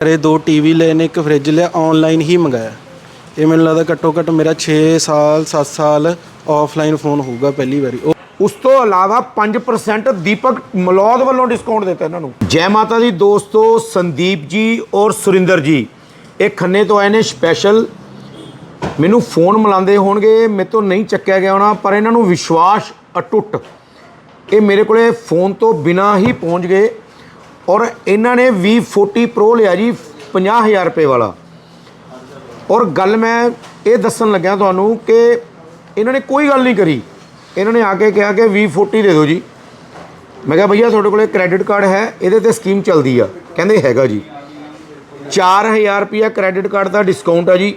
ਘਰੇ ਦੋ ਟੀਵੀ ਲਏ ਨੇ, ਇੱਕ ਫ੍ਰਿਜ ਲਿਆ ਆਨਲਾਈਨ ਹੀ ਮੰਗਾਇਆ। ਇਹ ਮੈਨੂੰ ਲੱਗਦਾ ਘੱਟੋ ਘੱਟ ਮੇਰਾ 6 ਸਾਲ 7 ਸਾਲ ਆਫਲਾਈਨ ਫੋਨ ਹੋਊਗਾ ਪਹਿਲੀ ਵਾਰੀ। ਉਹ ਉਸ ਤੋਂ ਇਲਾਵਾ 5% ਦੀਪਕ ਮਲੌਦ ਵੱਲੋਂ ਡਿਸਕਾਊਂਟ ਦਿੱਤਾ ਇਹਨਾਂ ਨੂੰ। ਜੈ ਮਾਤਾ ਦੀ ਦੋਸਤੋ ਸੰਦੀਪ ਜੀ ਔਰ ਸੁਰਿੰਦਰ ਜੀ, ਇਹ ਖੰਨੇ ਤੋਂ ਆਏ ਨੇ ਸਪੈਸ਼ਲ ਮੈਨੂੰ ਫੋਨ ਮਿਲਾਉਂਦੇ ਹੋਣਗੇ ਮੇਰੇ ਤੋਂ ਨਹੀਂ ਚੱਕਿਆ ਗਿਆ ਹੋਣਾ, ਪਰ ਇਹਨਾਂ ਨੂੰ ਵਿਸ਼ਵਾਸ ਅਟੁੱਟ। ਇਹ ਮੇਰੇ ਕੋਲੇ ਫੋਨ ਤੋਂ ਬਿਨਾ ਹੀ ਪਹੁੰਚ ਗਏ। ਔਰ ਇਹਨਾਂ ਨੇ V40 Pro ਲਿਆ ਜੀ 50000 ਰੁਪਏ ਵਾਲਾ। ਔਰ ਗੱਲ ਮੈਂ ਇਹ ਦੱਸਣ ਲੱਗਿਆ ਤੁਹਾਨੂੰ ਕਿ ਇਹਨਾਂ ਨੇ ਕੋਈ ਗੱਲ ਨਹੀਂ ਕਰੀ। ਇਹਨਾਂ ਨੇ ਆ ਕੇ ਕਿਹਾ ਕਿ V40 ਦੇ ਦਿਓ ਜੀ। ਮੈਂ ਕਿਹਾ ਭਈਆ, ਤੁਹਾਡੇ ਕੋਲੇ ਕ੍ਰੈਡਿਟ ਕਾਰਡ ਹੈ, ਇਹਦੇ ਤੇ ਸਕੀਮ ਚੱਲਦੀ ਆ। ਕਹਿੰਦੇ ਹੈਗਾ ਜੀ। 4000 ਰੁਪਿਆ ਕ੍ਰੈਡਿਟ ਕਾਰਡ ਦਾ ਡਿਸਕਾਊਂਟ ਆ ਜੀ।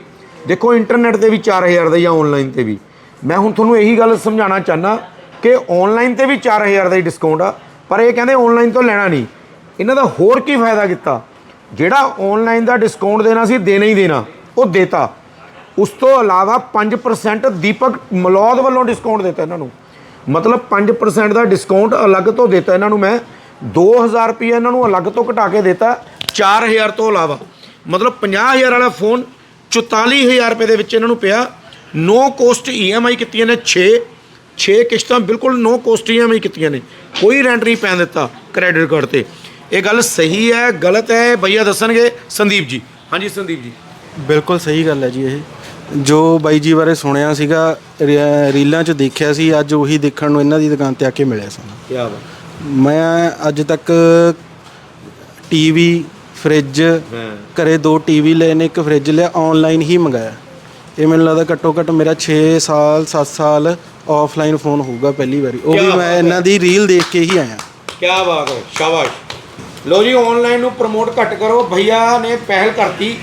ਦੇਖੋ ਇੰਟਰਨੈਟ ਤੇ ਵੀ 4000 ਦਾ ਜਾਂ ਆਨਲਾਈਨ ਤੇ ਵੀ। ਮੈਂ ਹੁਣ ਤੁਹਾਨੂੰ ਇਹੀ ਗੱਲ ਸਮਝਾਉਣਾ ਚਾਹਨਾ ਕਿ ਆਨਲਾਈਨ ਤੇ ਵੀ 4000 ਦਾ ਹੀ ਡਿਸਕਾਊਂਟ ਆ, ਪਰ ਇਹ ਕਹਿੰਦੇ ਆਨਲਾਈਨ ਤੋਂ ਲੈਣਾ ਨਹੀਂ। ਇਹਨਾਂ ਦਾ ਹੋਰ ਕੀ ਫਾਇਦਾ ਕੀਤਾ? ਜਿਹੜਾ ਆਨਲਾਈਨ ਦਾ ਡਿਸਕਾਊਂਟ ਦੇਣਾ ਸੀ, ਦੇਣਾ ਹੀ ਦੇਣਾ, ਉਹ ਦੇਤਾ। ਉਸ ਤੋਂ ਇਲਾਵਾ 5% ਦੀਪਕ ਮਲੌਦ ਵੱਲੋਂ ਡਿਸਕਾਊਂਟ ਦਿੱਤਾ ਇਹਨਾਂ ਨੂੰ। ਮਤਲਬ 5% ਦਾ ਡਿਸਕਾਊਂਟ ਅਲੱਗ ਤੋਂ ਦਿੱਤਾ ਇਹਨਾਂ ਨੂੰ ਮੈਂ। 2000 ਰੁਪਏ ਇਹਨਾਂ ਨੂੰ ਅਲੱਗ ਤੋਂ ਘਟਾ ਕੇ ਦਿੱਤਾ 4000 ਤੋਂ ਇਲਾਵਾ। ਮਤਲਬ 50000 ਵਾਲਾ ਫੋਨ 44000 ਰੁਪਏ ਦੇ ਵਿੱਚ ਇਹਨਾਂ ਨੂੰ ਪਿਆ। ਨੋ ਕੋਸਟ ਈਐਮਆਈ ਕੀਤੀਆਂ ਨੇ 6 6 ਕਿਸ਼ਤਾਂ ਬਿਲਕੁਲ ਨੋ ਕੋਸਟ ਈਐਮਆਈ ਕੀਤੀਆਂ ਨੇ। ਕੋਈ ਰੈਂਟ ਨਹੀਂ ਪੈਣ ਦਿੱਤਾ ਕ੍ਰੈਡਿਟ ਕਾਰਡ ਤੇ। ਇਹ ਗੱਲ ਸਹੀ ਹੈ ਗਲਤ ਹੈ ਭਈਆ ਦੱਸਣਗੇ। ਸੰਦੀਪ ਜੀ। ਹਾਂਜੀ ਸੰਦੀਪ ਜੀ। ਬਿਲਕੁਲ ਸਹੀ ਗੱਲ ਹੈ ਜੀ ਇਹ। ਜੋ ਬਾਈ ਜੀ ਬਾਰੇ ਸੁਣਿਆ ਸੀਗਾ ਰੀ- ਰੀਲਾਂ 'ਚ ਦੇਖਿਆ ਸੀ ਅੱਜ ਉਹੀ ਦੇਖਣ ਨੂੰ ਇਹਨਾਂ ਦੀ ਦੁਕਾਨ ਤੇ ਆ ਕੇ ਮਿਲਿਆ ਸਾਨੂੰ। ਕੀ ਬਾਤ। ਮੈਂ ਅੱਜ ਤੱਕ ਟੀਵੀ ਫ੍ਰਿਜ ਹਾਂ। ਘਰੇ ਦੋ ਟੀਵੀ ਲਏ ਨੇ ਇੱਕ ਫ੍ਰਿਜ ਲਿਆ ਆਨਲਾਈਨ ਹੀ ਮੰਗਾਇਆ। ਇਹ ਮੈਨੂੰ ਲੱਗਦਾ ਘੱਟੋ ਘੱਟ ਮੇਰਾ 6 ਸਾਲ 7 ਸਾਲ ਆਫਲਾਈਨ ਫੋਨ ਹੋਊਗਾ ਪਹਿਲੀ ਵਾਰੀ। ਉਹ ਕਿਆ ਵੀ ਬਾਤ ਮੈਂ ਹੈ। ਇਹਨਾਂ ਦੀ ਰੀਲ ਦੇਖ ਕੇ ਹੀ ਆਇਆ। ਕੀ ਬਾਤ ਹੈ ਸ਼ਾਬਾਸ਼। ਲੋ ਜੀ ਆਨਲਾਈਨ ਨੂੰ ਪ੍ਰਮੋਟ ਘੱਟ ਕਰੋ। ਭਈਆ ਨੇ ਪਹਿਲ ਕਰਤੀ।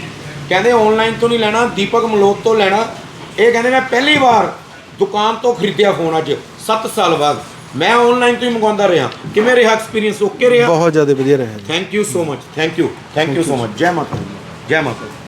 ਕਹਿੰਦੇ ਆਨਲਾਈਨ ਤੋਂ ਨਹੀਂ ਲੈਣਾ ਦੀਪਕ ਮਲੋਕ ਤੋਂ ਲੈਣਾ। ਇਹ ਕਹਿੰਦੇ ਮੈਂ ਪਹਿਲੀ ਵਾਰ ਦੁਕਾਨ ਤੋਂ ਖਰੀਦਿਆ ਫੋਨ ਅੱਜ 7 ਸਾਲ ਬਾਅਦ। ਮੈਂ ਆਨਲਾਈਨ ਤੋਂ ਹੀ ਮੰਗਵਾਉਂਦਾ ਰਿਹਾ। ਕਿਵੇਂ ਰਿਹਾ ਐਕਸਪੀਰੀਅੰਸ ਓਕੇ ਰਿਹਾ? ਬਹੁਤ ਜ਼ਿਆਦਾ ਵਧੀਆ ਰਿਹਾ thank you so much thank you thank you so much ਜੈ ਮਾਤਾ ਜੈ ਮਾਤਾ